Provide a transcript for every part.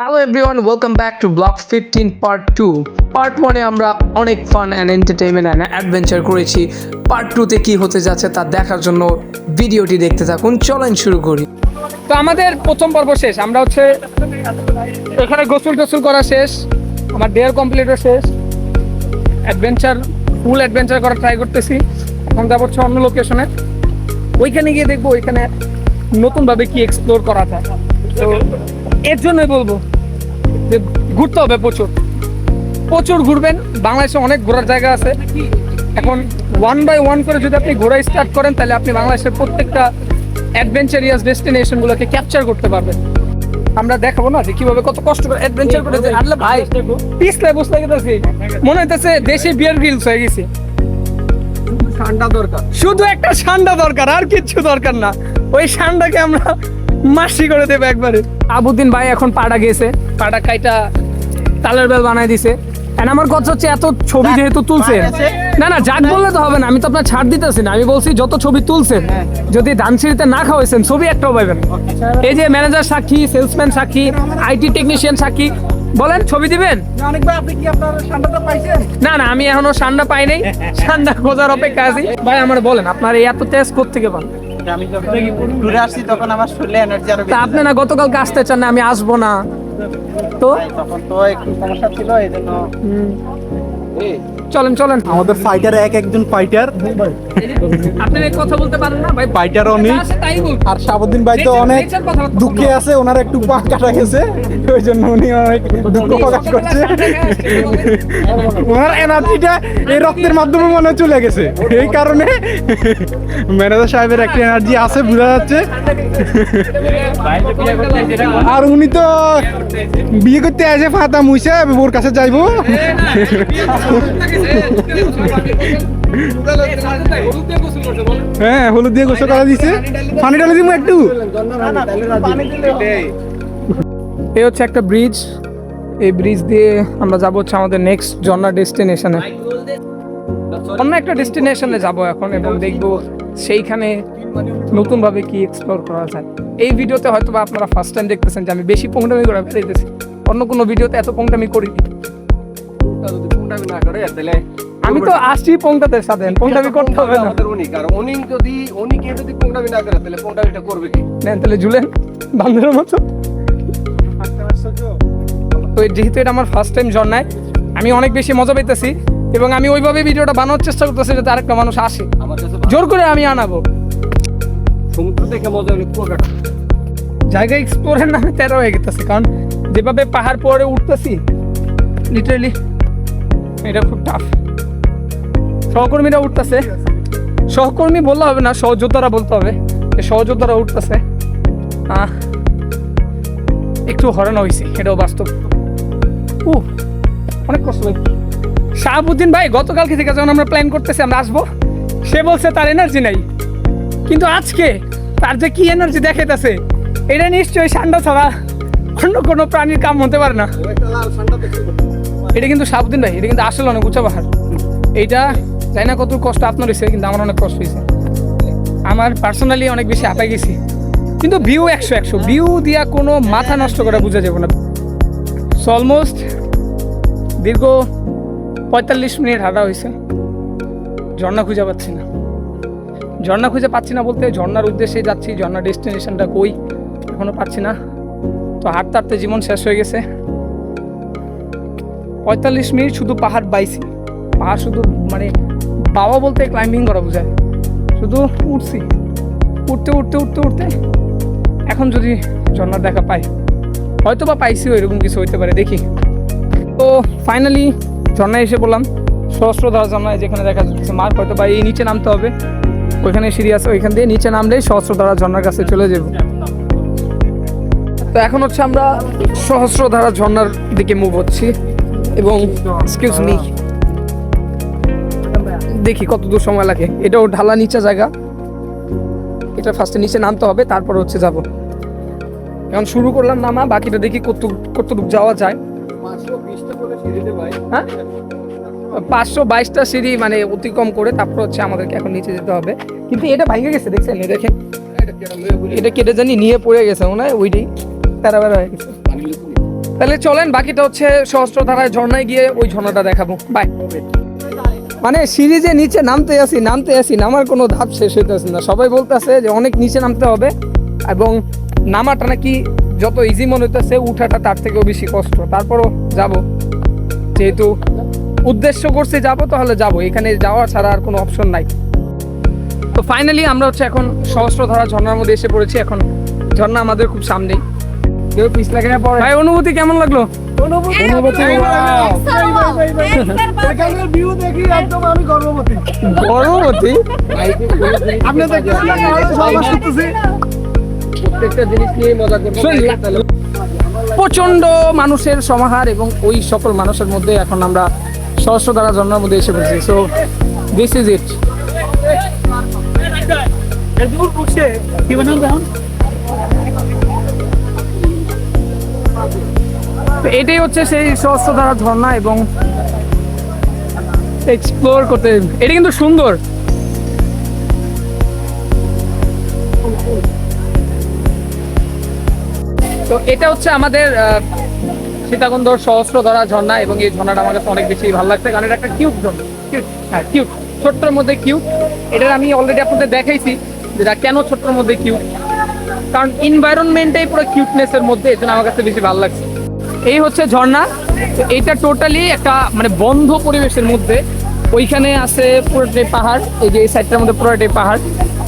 Hello everyone welcome back to block fifteen part two part ওয়ানে আমরা অনেক fun and entertainment and adventure করেছি। Part টুতে কী হতে যাচ্ছে তা দেখার জন্য ভিডিওটি দেখতে থাকুন। চলেন শুরু করি। তো আমাদের প্রথম পর্ব শেষ। আমরা হচ্ছে এখানে গোসল টোসল করা শেষ। আমার ডেয়ার কমপ্লিটও শেষ। অ্যাডভেঞ্চার ফুল অ্যাডভেঞ্চার করা ট্রাই করতেছি। এখন যাব হচ্ছে অন্য লোকেশনে ওইখানে গিয়ে দেখব ওইখানে নতুনভাবে কি এক্সপ্লোর করা যায়। তো এর জন্যই বলব যে ঘুরতে হবে প্রচুর। প্রচুর ঘুরবেন বাংলাদেশে অনেক ঘোরার জায়গা আছে। এখন ওয়ান বাই ওয়ান করে যদি আপনি ঘোরা স্টার্ট করেন তাহলে আপনি বাংলাদেশের প্রত্যেকটা অ্যাডভেঞ্চারিয়াস ডেস্টিনেশনগুলোকে ক্যাপচার করতে পারবেন। আমরা দেখাবো না যে কীভাবে কত কষ্ট করে অ্যাডভেঞ্চার করে যে আল্লাহ ভাই পিছলে বসতে গেছি মনে হইতেছে দেশে বিয়ার গ্রিলস হয়ে গেছে। ঠান্ডা দরকার। শুধু একটা ঠান্ডা দরকার আর কিচ্ছু দরকার না। ওই ঠান্ডাকে আমরা মাসি করে দেবো একবারে। আবুদ্দিন ভাই এখন পাড়া গেছে পাড়া কাইটা তালের বেল বানাই দিছে। আমার কথা হচ্ছে এত ছবি যেহেতু তুলছে। না না যাক বললে তো হবে না আমি তো আপনার ছাড় দিতেছি না। আমি বলছি যত ছবি তুলছেন যদি ধানসিঁড়িতে না খাওয়াইছেন ছবি একটাও পাইবেন এই যে ম্যানেজার সাক্ষী সেলসম্যান সাক্ষী আইটি টেকনিশিয়ান সাক্ষী বলেন ছবি দিবেন? অনেক ভাই আপনি কি আপনার ঠান্ডাটা পাইছেন? না না আমি এখনও সান্ডা পাই নাই। সান্ডা খোঁজার অপেক্ষা আছি। ভাই আমার বলেন আপনার এই এত তেজ থেকে পান? আপনি না গতকালকে আসতে চান না আমি আসব না। তো? তখন তো একটু সমস্যা ছিল এই জন্য চলেন চলেন। আমাদের ফাইটার এক একজন ফাইটার আপনি কথা বলতে পারেন না ভাই। ফাইটার উনি। আর শাহাবুদ্দিন ভাই তো অনেক দুঃখে আছে ওনার একটু পা কাটা গেছে। ওই জন্য উনি অনেক দুঃখ প্রকাশ করছে। ওনার এনার্জিটা এই রক্তের মাধ্যমে মনে চলে গেছে। এই কারণে ম্যানেজার সাহেবের একটা এনার্জি আছে বোঝা যাচ্ছে। আর উনি তো বিয়ে করতে আসে ফাতা মুইছে ওর কাছে যাইবো। হ্যাঁ হলুদ দিয়ে গোসল করা দিছে। পানি ডালে দিব একটু। এই হচ্ছে একটা ব্রিজ এই ব্রিজ দিয়ে আমরা যাব হচ্ছে আমাদের নেক্সট ঝর্ণা ডেস্টিনেশনে অন্য একটা ডেস্টিনেশনে যাব এখন এবং দেখব সেইখানে নতুনভাবে কি এক্সপ্লোর করা যায়। এই ভিডিওতে হয়তো আপনারা ফার্স্ট টাইম দেখতেছেন যে আমি বেশি পংটামি করে ফেলতেছি অন্য কোনো ভিডিওতে এত পংটামি করিনি। না করে তাহলে আমি তো আসছি পংটাদের সাথে পংটামি করতে হবে না। আমাদের উনি কারণ উনি যদি উনি কে যদি কোনটাবি না করে তাহলে কোনটাবিটা করবে কি? নেন তাহলে ঝুলেন বান্ধবের মতো। তো যেহেতু এটা আমার ফার্স্ট টাইম ঝর্ণায় আমি অনেক বেশি মজা পেতেছি এবং আমি ওইভাবে ভিডিওটা বানানোর চেষ্টা করতেছি যাতে আরেকটা মানুষ আসে। জোর করে আমি আনাবো। সমুদ্র দেখে মজা হলে কুয়াকাটা জায়গা এক্সপ্লোরের নামে তেরো হয়ে গেতেছে কারণ যেভাবে পাহাড় পরে উঠতেছি লিটারালি এটা খুব টাফ সহকর্মীরা উঠতেছে। সহকর্মী বললে হবে না, সহযোদ্ধারা বলতে হবে। যে সহযোদ্ধারা উঠতেছে। একটু হরানো হয়েছি, এটাও বাস্তব। উ অনেক কষ্ট ভাই শাহাবুদ্দিন ভাই, গতকালকে থেকে যখন আমরা প্ল্যান করতেছি, আমরা আসব, সে বলছে তার এনার্জি নাই। কিন্তু আজকে তার যে কি এনার্জি দেখাইতেছে, এটা নিশ্চয়ই ঠান্ডা ছাড়া অন্য কোনো প্রাণীর কাম হতে পারে না। এটা কিন্তু সাবুদ্দিন ভাই, এটা কিন্তু আসলে অনেক উঁচা পাহাড়। এইটা জানি না কত কষ্ট আপনার হয়েছে, কিন্তু আমার অনেক কষ্ট হয়েছে। আমার পার্সোনালি অনেক বেশি হাঁপাই গেছি। কিন্তু ভিউ একশো একশো ভিউ দিয়া কোনো মাথা নষ্ট করে বোঝা যাবে না। সো অলমোস্ট দীর্ঘ পঁয়তাল্লিশ মিনিট হাঁটা হয়েছে। ঝর্ণা খুঁজে পাচ্ছি না। ঝর্ণা খুঁজে পাচ্ছি না বলতে ঝর্ণার উদ্দেশ্যে যাচ্ছি, ঝর্ণা ডেস্টিনেশনটা কই? এখনও পাচ্ছি না। তো হাঁটতে হাঁটতে জীবন শেষ হয়ে গেছে। পঁয়তাল্লিশ মিনিট শুধু পাহাড় বাইছি পাহাড় শুধু মানে বাবা বলতে ক্লাইম্বিং করা বোঝায়। শুধু উঠছি। উঠতে উঠতে উঠতে উঠতে এখন যদি ঝর্ণার দেখা পাই হয়তো বা পাইছিও এরকম কিছু হইতে পারে, দেখি। তো ফাইনালি ঝর্ণায় এসে বললাম সহস্রধারা ঝর্ণায় যেখানে দেখা যাচ্ছে মার্ক হয়তো বা এই নিচে নামতে হবে। ওইখানে সিঁড়ি আছে, ওইখান দিয়ে নিচে নামলেই সহস্র সহস্রধারা ঝর্ণার কাছে চলে যাব। তো এখন হচ্ছে আমরা সহস্র সহস্রধারা ঝর্ণার দিকে মুভ হচ্ছি। এবং এক্সকিউজ মি দেখি কত দূর সময় লাগে। এটাও ঢালা নিচে জায়গা। এটা ফার্স্টে নিচে নামতে হবে তারপর হচ্ছে যাব। এখন শুরু করলাম নামা বাকিটা দেখি কত কতটুকু যাওয়া যায়। হ্যাঁ? পাঁচশো বাইশটা সিঁড়ি মানে অতিক্রম করে তারপর হচ্ছে আমাদেরকে এখন নিচে যেতে হবে। কিন্তু এটা ভাঙে গেছে দেখছেন? দেখেন। এটা কেটে জানি নিয়ে পড়ে গেছে মনে হয় ওইটাই। তারা বেড়া হয়ে গেছে। তাহলে চলেন, বাকিটা হচ্ছে সহস্রধারায় ঝর্ণায় গিয়ে ওই ঝর্ণাটা দেখাবো। বাই মানে সিরিজে নিচে নামতে আসি নামতে আসি নামার কোনো ধাপ শেষ হইতেছে না। সবাই বলতেছে যে অনেক নিচে নামতে হবে এবং নামাটা নাকি যত ইজি মনে হইতেছে, উঠাটা তার থেকেও বেশি কষ্ট। তারপরও যাব। যেহেতু উদ্দেশ্য করছি যাব, তাহলে যাব। এখানে যাওয়া ছাড়া আর কোনো অপশন নাই। তো ফাইনালি আমরা হচ্ছে এখন সহস্রধারা ঝর্ণার মধ্যে এসে পড়েছি। এখন ঝর্ণা আমাদের খুব সামনেই। কেউ পিছ লাগে না পড়ে ভাই অনুভূতি কেমন লাগল অনুভূতি ভিউ দেখি একদম আমি গর্ভবতী গর্ভবতী আপনি দেখতেছেন না আমি সবাই শুনতেছি প্রত্যেকটা জিনিস নিয়ে মজা করব প্রচণ্ড মানুষের সমাহার এবং ওই সকল মানুষের মধ্যে এখন আমরা সহস্রধারা জন্মের মধ্যে এসে পড়েছি সো দিস ইজ ইট এটাই হচ্ছে সেই সহস্রধারা ঝর্ণা এবং এক্সপ্লোর করতে এটা কিন্তু সুন্দর। তো এটা হচ্ছে আমাদের আহ, সীতাকুণ্ডর সহস্রধারা ঝর্ণা এবং এই ঝর্ণাটা আমার কাছে অনেক বেশি ভালো লাগছে কারণ এটা একটা কিউট ঝর্ণা। হ্যাঁ কিউট ছোট্টর মধ্যে কিউট এটার আমি অলরেডি আপনাদের দেখাইছি যেটা কেন ছোট্টর মধ্যে কিউট কারণ এনভায়রনমেন্টটাই পুরো কিউটনেসের মধ্যে এই জন্য আমার কাছে বেশি ভালো লাগছে। এই হচ্ছে ঝর্ণা। তো এইটা টোটালি একটা মানে বন্ধ পরিবেশের মধ্যে। ওইখানে আছে পুরোটাই পাহাড়, এই যে এই সাইডটার মধ্যে পুরোটাই পাহাড়।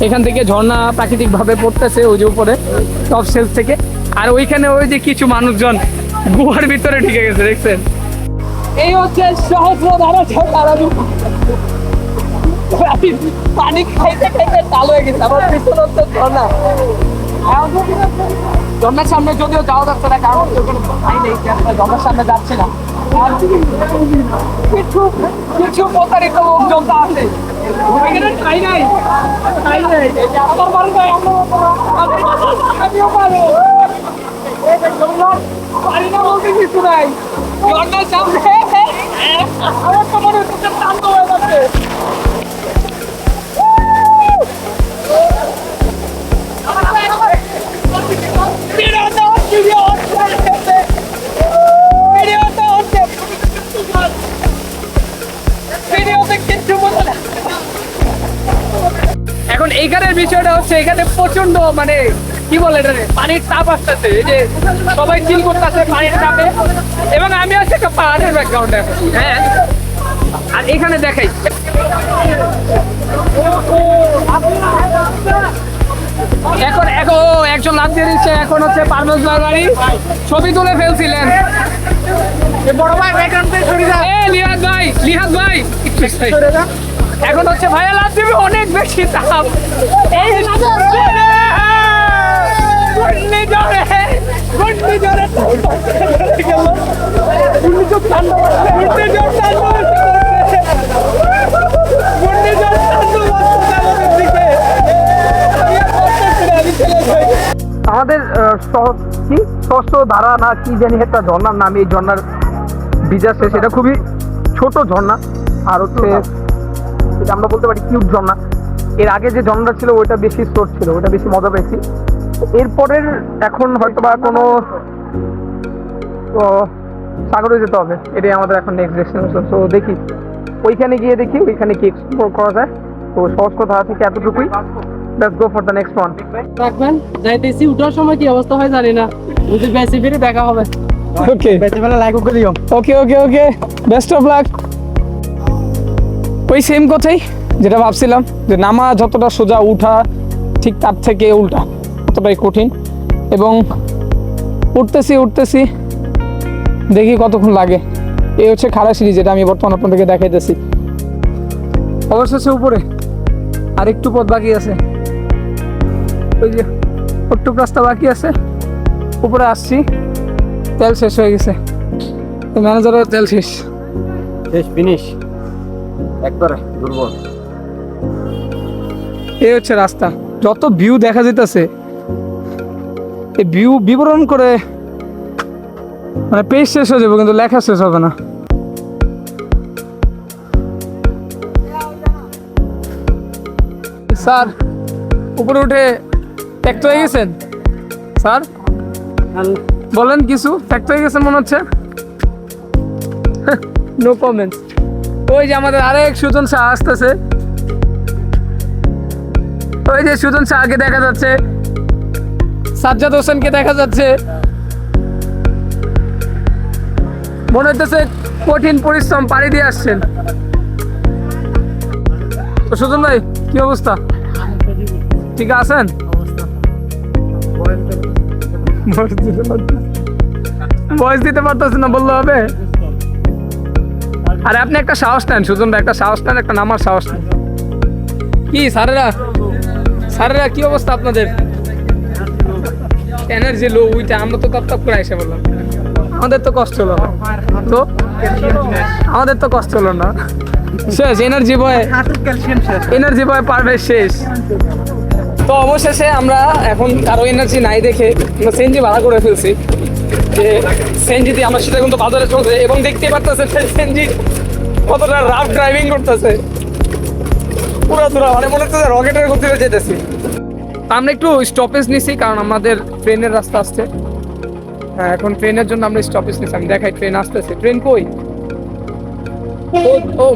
এখান থেকে ঝর্ণা প্রাকৃতিকভাবে পড়তেছে ওই যে উপরে টপ সেলস থেকে। আর ওইখানে ওই যে কিছু মানুষজন গুহার ভিতরে ঢুকে গেছে, দেখছেন? এই হচ্ছে পানি খাইতে খাইতে ঝর্ণা। ঝর্ণার সামনে যদিও যাওয়া যাচ্ছে না, কারণ পানি নেই ঝর্ণার সামনে যাচ্ছে না। আছে। আমার নাই। কিছু টান হয়ে যাচ্ছে। এখন এইখানের বিষয়টা হচ্ছে, এখানে প্রচণ্ড মানে কি বলে এটা পানির তাপ আসতেছে। এই যে সবাই চিল করতেছে পানির তাপে। এবং আমি আছি একটা পাহাড়ের ব্যাকগ্রাউন্ডে হ্যাঁ। আর এখানে দেখাই। এখন এখন একজন লাভ দিয়ে দিচ্ছে এখন হচ্ছে পারভেজ বাড়ি ছবি তুলে ফেলছিলেন। বড় ভাই এ লিহাদ ভাই লিহাদ ভাই। এখন হচ্ছে ভাইয়া লাভ দিবে অনেক বেশি তাপ এই ঘূর্ণিঝড় ঠান্ডা ঠান্ডা আমাদের কি? ষষ্ঠ ধারা না কি জানি একটা ঝর্ণার নাম এই ঝর্ণার বিজা শেষ। এটা খুবই ছোট ঝর্ণা। আর হচ্ছে এটা আমরা বলতে পারি কিউট ঝর্ণা। এর আগে যে ঝর্ণাটা ছিল ওইটা বেশি স্টোর ছিল ওটা বেশি মজা পেয়েছি। এরপরের এখন হয়তো বা কোনো সাগরে যেতে হবে। এটাই আমাদের এখন নেক্সট ডেস্টিনেশন তো দেখি। ওইখানে গিয়ে দেখি ওইখানে কি এক্সপ্লোর করা যায়। তো সহস্র ধারা থেকে এতটুকুই। Let's go for the next one রাখবেন যাইতেছি উঠার সময় কি অবস্থা হয় জানি না। যদি বেশি ফিরে দেখা হবে। ওকে ফেলে লাইক করে দিও। Okay okay okay best of luck ওই সেম কথাই যেটা ভাবছিলাম যে নামা যতটা সোজা উঠা ঠিক তার থেকে উল্টা ততটাই কঠিন। এবং উঠতেছি উঠতেছি দেখি কতক্ষণ লাগে। এই হচ্ছে খাড়া সিঁড়ি যেটা আমি বর্তমানে আপনাদেরকে দেখাইতেছি। অবশেষে উপরে আর একটু পথ বাকি আছে। ওই যে রাস্তা বাকি আছে উপরে আসছি তেল শেষ হয়ে গেছে। ম্যানেজারের তেল শেষ। শেষ ফিনিশ একবারে দুর্বল এই হচ্ছে রাস্তা। যত ভিউ দেখা যেতেছে এই ভিউ বিবরণ করে মানে পেজ শেষ হয়ে যাবে কিন্তু লেখা শেষ হবে না। স্যার উপরে উঠে ত্যাক্ত হয়ে গেছেন স্যার? বলেন কিছু? ত্যাক্ত হয়ে গেছেন মনে হচ্ছে? নো কমেন্ট ওই যে আমাদের আরেক সুজন শাহ আসতেছে। ওই যে সুজন শাহকে দেখা যাচ্ছে। সাজ্জাদ হোসেনকে দেখা যাচ্ছে। মনে হইতেছে কঠিন পরিশ্রম পাড়ি দিয়ে আসছেন। তো সুজন ভাই কি অবস্থা? ঠিক আছেন? ভয়েস দিতে পারতেছেন না বললে হবে? আরে আপনি একটা সাহস নেন সুজন ভাই একটা সাহস নেন একটা নামার সাহস নেন। কি স্যারেরা? স্যারেরা কি অবস্থা আপনাদের? এনার্জি লো উইটা আমরা তো তপ তপ করে এসে বললাম। আমাদের তো কষ্ট হলো না। তো? আমাদের তো কষ্ট হলো না। শেষ এনার্জি বয় এনার্জি বয় পারবে শেষ। তো অবশেষে আমরা এখন কারও এনার্জি নাই দেখে সেনজি ভাড়া করে ফেলছি। যে সেনজি দিয়ে আমার সাথে কিন্তু বাজারে চলছে এবং দেখতে পারতেছে সেনজি কতটা রাফ ড্রাইভিং করতেছে। পুরো পুরো মানে মনে হচ্ছে রকেটের গতিতে যেতেছি। আমরা একটু স্টপেজ নিছি, কারণ আমাদের ট্রেনের রাস্তা আসছে। হ্যাঁ এখন ট্রেনের জন্য আমরা স্টপেজ নিছি। আমি দেখাই ট্রেন আসতেছে। ট্রেন কই? ও ও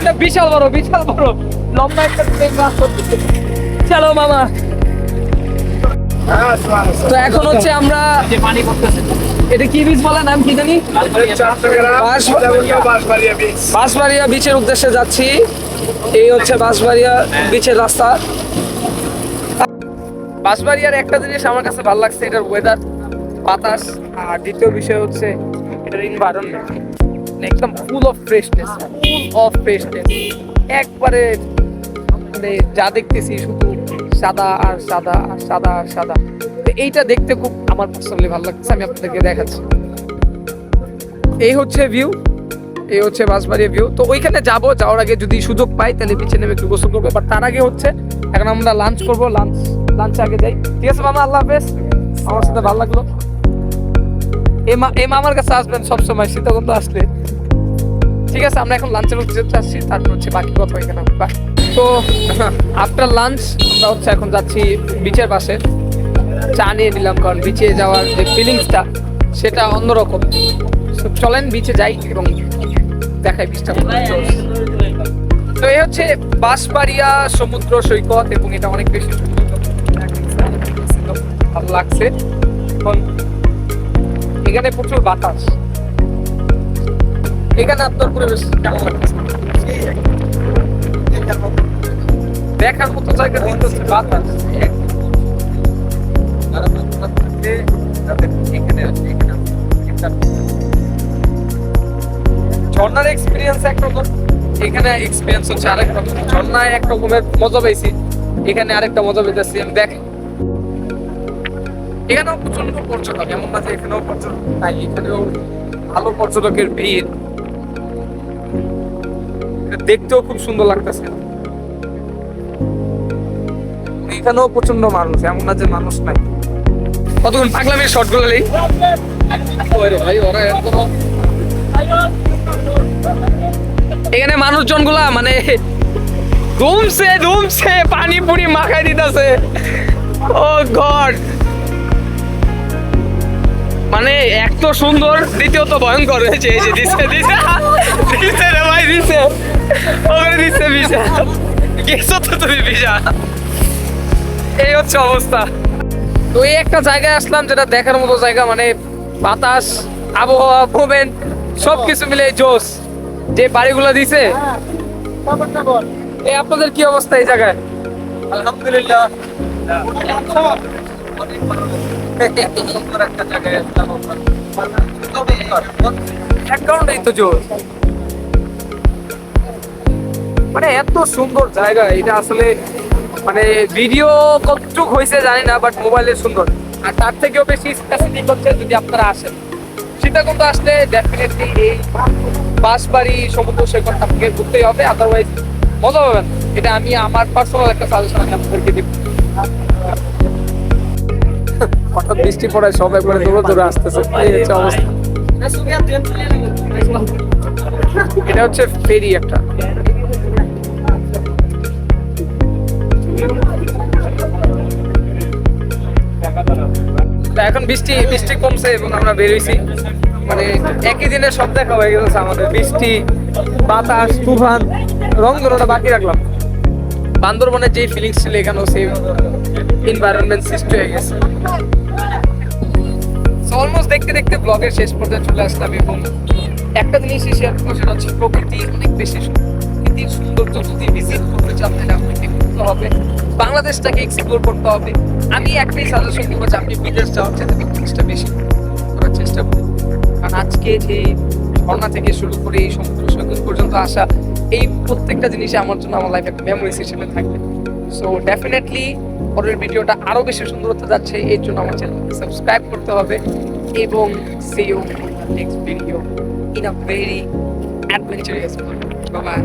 ট্রেনটা বিশাল বড় বিশাল বড়, লম্বা একটা করতেছে। চলো মামা। তো এখন হচ্ছে আমরা পানি এটা কি বীজ নাম কি জানি? বাঁশবাড়িয়া বিচের উদ্দেশ্যে যাচ্ছি। এই হচ্ছে বাঁশবাড়িয়া বিচের রাস্তা। বাঁশবাড়িয়ার একটা জিনিস আমার কাছে ভালো লাগছে, এটার ওয়েদার বাতাস। আর দ্বিতীয় বিষয় হচ্ছে, এটার এনভায়রনমেন্ট একদম full of freshness full of freshness একবারে মানে যা দেখতেছি শুধু সাদা আর সাদা আর সাদা আর সাদা। তো এইটা দেখতে খুব আমার পার্সোনালি ভালো লাগছে আমি আপনাদেরকে দেখাচ্ছি। এই হচ্ছে ভিউ এই হচ্ছে বাঁশবাড়িয়া ভিউ তো ওইখানে যাব, যাওয়ার আগে যদি সুযোগ পাই, তাহলে পিছনে নেমে একটু গোসল করব। বাট তার আগে হচ্ছে, এখন আমরা লাঞ্চ করব লাঞ্চ লাঞ্চে আগে যাই। ঠিক আছে মামা, আল্লাহ হাফেজ। আমার সাথে ভালো লাগল। এ মামার কাছে আসবেন সবসময় শীতকান্ত আসলে। ঠিক আছে আমরা এখন লাঞ্চের উদ্দেশ্যে আসছি তারপর হচ্ছে বাকি কথা এখানে বাই তো আফটার লাঞ্চ আমরা হচ্ছে এখন যাচ্ছি বিচের পাশে। চা নিয়ে নিলাম কারণ বিচে যাওয়ার যে ফিলিংসটা সেটা অন্যরকম। তো চলেন বিচে যাই এবং দেখাই বিচটা তো এই হচ্ছে বাঁশবাড়িয়া সমুদ্র সৈকত এবং এটা অনেক বেশি ভালো লাগছে। এখন এখানে প্রচুর বাতাস। এখানে আপনার পরিবেশ। কেমন দেখার মতো জায়গা কিন্তু হচ্ছে বাতাস ঝর্ণার এক্সপিরিয়েন্স একরকম এখানে এক্সপিরিয়েন্স হচ্ছে আরেক রকম। ঝর্ণায় এক রকমের মজা পেয়েছি এখানে আরেকটা মজা পেতেছি আমি দেখ এখানেও প্রচণ্ড পর্যটক, এমন না যে এখানেও পর্যটক নাই এখানেও ভালো পর্যটকের ভিড়। দেখতেও খুব সুন্দর লাগতেছে। এখানেও প্রচণ্ড মানুষ, এমন না যে মানুষ নাই। কতক্ষণ পাগলামির শর্টগুলো নেই? এখানে মানুষজনগুলা মানে ধুমছে ধুমছে পানি পুরি মাখাই দিতেছে। Oh God! মানে এক তো সুন্দর, দ্বিতীয়ত ভয়ঙ্কর হয়েছে, এই যে দিছে দিছে দিছে রে ভাই, দিছে। ওখানে দিছে বিশা গেছো তো তুমি বিশা এই হচ্ছে অবস্থা। তো এই একটা জায়গায় আসলাম যেটা দেখার মতো জায়গা মানে বাতাস আবহাওয়া মুভমেন্ট সব কিছু মিলে জোস যে বাড়িগুলো দিছে। এই আপনাদের কি অবস্থা এই জায়গায়? আলহামদুলিল্লাহ। ব্যাকগ্রাউন্ডেই তো জোর মানে এত সুন্দর জায়গা এটা আসলে মানে ভিডিও কতটুক হয়েছে জানি না বাট মোবাইলে সুন্দর। আর তার থেকেও বেশি স্পেসিফিক হচ্ছে যদি আপনারা আসেন। সীতাকুণ্ড আসলে ডেফিনেটলি এই বাঁশবাড়ি সমুদ্র সৈকত আপনাকে ঘুরতেই হবে আদারওয়াইজ মজা পাবেন। এটা আমি আমার পার্সোনাল একটা সাজেশন আমি আপনাদেরকে দিব। হঠাৎ বৃষ্টি পড়ায় সব একবারে দৌড়ে দৌড়ে আসতেছে। এই হচ্ছে অবস্থা। এটা হচ্ছে ফেরি একটা। এখন বৃষ্টি বৃষ্টি কমছে এবং আমরা বেরোইছি। মানে একই দিনে সব দেখা হয়ে গেছে আমাদের। বৃষ্টি, বাতাস, তুফান, রং ধরোটা বাকি রাখলাম। বান্দরবনের যে ফিলিংস ছিল এখানেও সেই এনভায়রনমেন্ট সৃষ্টি হয়ে গেছে। অলমোস্ট দেখতে দেখতে ব্লগের শেষ পর্যায়ে চলে আসলাম এবং একটা জিনিসই শেয়ার করব সেটা হচ্ছে প্রকৃতি অনেক বেশি সুন্দর সৌন্দর্য যদি ভিজিট করতে চান তাহলে আপনাকে হবে। বাংলাদেশটাকে এক্সপ্লোর করতে হবে। আমি একটাই সাজেশন দেবো যে আপনি বিদেশ যাওয়ার চেয়ে জিনিসটা বেশি করার চেষ্টা করুন। কারণ আজকে যে ঝর্ণা থেকে শুরু করে এই সমুদ্র সৈকত পর্যন্ত আসা, এই প্রত্যেকটা জিনিসই আমার জন্য আমার লাইফে একটা মেমোরিজ হিসেবে থাকবে। সো ডেফিনেটলি পরের ভিডিওটা আরও বেশি সুন্দর হতে যাচ্ছে। এর জন্য আমার চ্যানেলকে সাবস্ক্রাইব করতে হবে এবং see you next video in a very adventurous bye